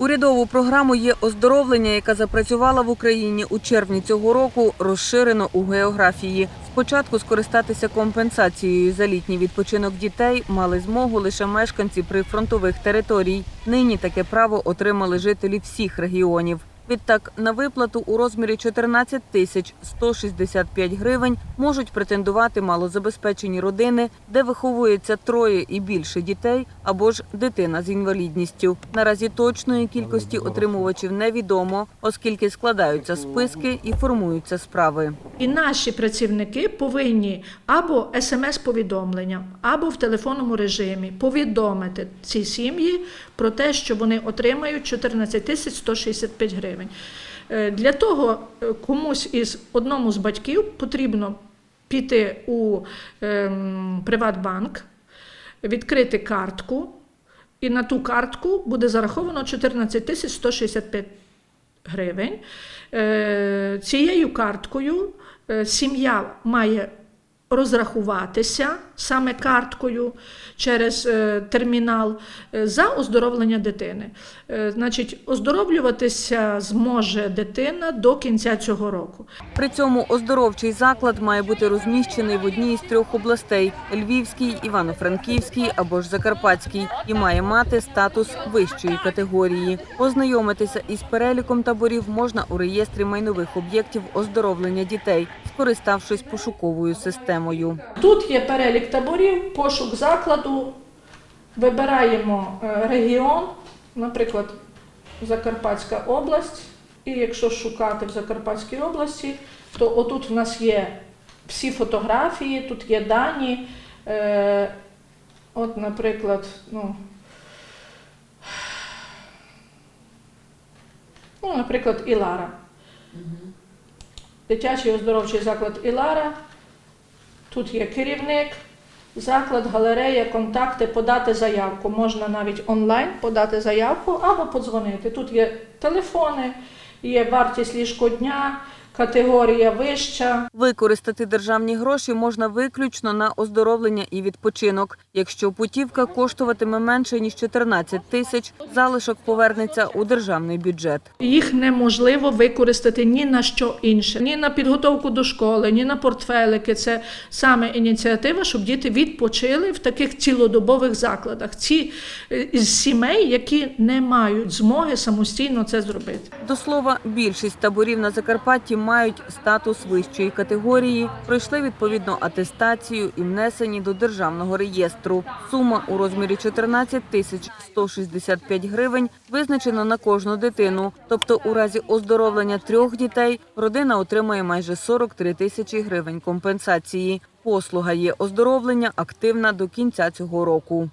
Урядову програму є оздоровлення, яка запрацювала в Україні у червні цього року, розширено у географії. Спочатку скористатися компенсацією за літній відпочинок дітей мали змогу лише мешканці прифронтових територій. Нині таке право отримали жителі всіх регіонів. Відтак на виплату у розмірі 14 тисяч 165 гривень можуть претендувати малозабезпечені родини, де виховується троє і більше дітей або ж дитина з інвалідністю. Наразі точної кількості отримувачів невідомо, оскільки складаються списки і формуються справи. І наші працівники повинні або смс-повідомленням, або в телефонному режимі повідомити ці сім'ї про те, що вони отримають 14 тисяч 165 гривень. Е, Для того е, комусь із одному з батьків потрібно піти у ем, Приватбанк, відкрити картку, і на ту картку буде зараховано 14 тисяч 165 гривень. Е, Цією карткою е, сім'я має розрахуватися саме карткою через е, термінал е, за оздоровлення дитини. Е, Значить, оздоровлюватися зможе дитина до кінця цього року. При цьому оздоровчий заклад має бути розміщений в одній із трьох областей: Львівській, Івано-Франківській або ж Закарпатській, і має мати статус вищої категорії. Ознайомитися із переліком таборів можна у реєстрі майнових об'єктів оздоровлення дітей, скориставшись пошуковою системою. Тут є перелік таборів, пошук закладу. Вибираємо е, регіон, наприклад, Закарпатська область. І якщо шукати в Закарпатській області, то отут в нас є всі фотографії, тут є дані. Е, От, наприклад, ну, ну, наприклад, Ілара. Дитячий оздоровчий заклад Ілара. Тут є керівник, заклад, галерея, контакти, подати заявку. Можна навіть онлайн подати заявку або подзвонити. Тут є телефони, є вартість ліжко дня, категорія вища. Використати державні гроші можна виключно на оздоровлення і відпочинок. Якщо путівка коштуватиме менше ніж 14 тисяч, залишок повернеться у державний бюджет. Їх неможливо використати ні на що інше, ні на підготовку до школи, ні на портфелики. Це саме ініціатива, щоб діти відпочили в таких цілодобових закладах. Ці е, із сімей, які не мають змоги самостійно це зробити. До слова, більшість таборів на Закарпатті мають статус вищої категорії, пройшли відповідну атестацію і внесені до державного реєстру. Сума у розмірі 14 тисяч 165 гривень визначена на кожну дитину. Тобто, у разі оздоровлення трьох дітей родина отримає майже 43 тисячі гривень компенсації. Послуга є оздоровлення активна до кінця цього року.